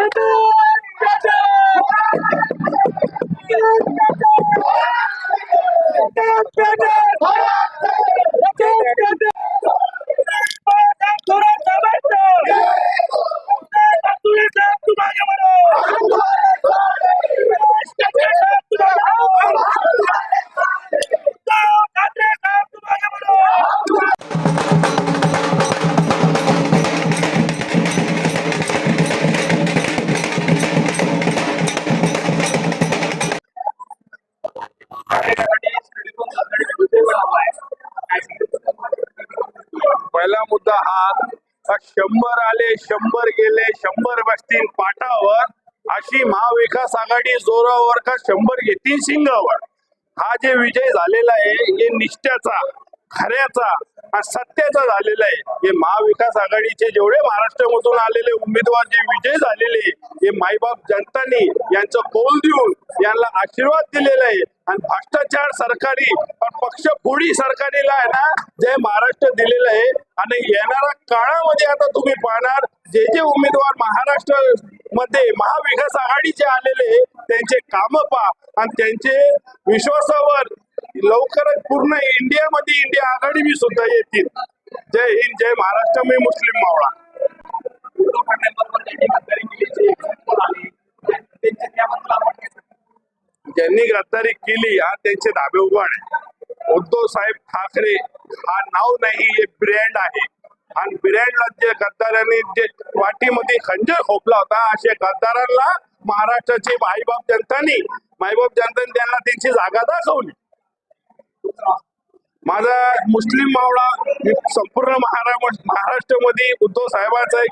やったー。पहिला मुद्दा हा शंभर आले शंभर गेले शंभर बसतील पाठावर. अशी महाविकास आघाडी जोरावर का शंभर घेतील सिंगावर हा जे विजय झालेला आहे हे निष्ठ्याचा खऱ्याचा हा सत्याचा झालेला आहे. हे महाविकास आघाडीचे जेवढे महाराष्ट्रामधून आलेले उमेदवार जे विजय झालेले हे माईबाप जनतानी यांचं कौल देऊन यांना आशीर्वाद दिलेला आहे. आणि भ्रष्टाचार सरकारी पण पक्ष फोडी सरकारीला आहे ना जे महाराष्ट्र दिलेलं आहे. आणि येणाऱ्या काळामध्ये आता तुम्ही पाहणार जे जे उमेदवार महाराष्ट्रमध्ये महाविकास आघाडीचे आलेले त्यांचे काम पहा. आणि त्यांचे विश्वासावर लवकरच पूर्ण इंडियामध्ये इंडिया आघाडी मी सुद्धा येतील. जय हिंद जय महाराष्ट्र मी मुस्लिम मावळा. ज्यांनी गद्दारी केली हा त्यांचे धाबे उघड उद्धव साहेब ठाकरे हा नाव नाही हे ब्रँड आहे. आणि ब्रँडला जे गद्दारांनी जे वाटीमध्ये खंजर खोपला होता अशा गद्दारांना महाराष्ट्राचे माईबाप जनतानी माईबाप जनतानी त्यांना त्यांची जागा दाखवली. माझा मुस्लिम मावळा संपूर्ण महाराष्ट्रामध्ये उद्धव साहेबांचा एक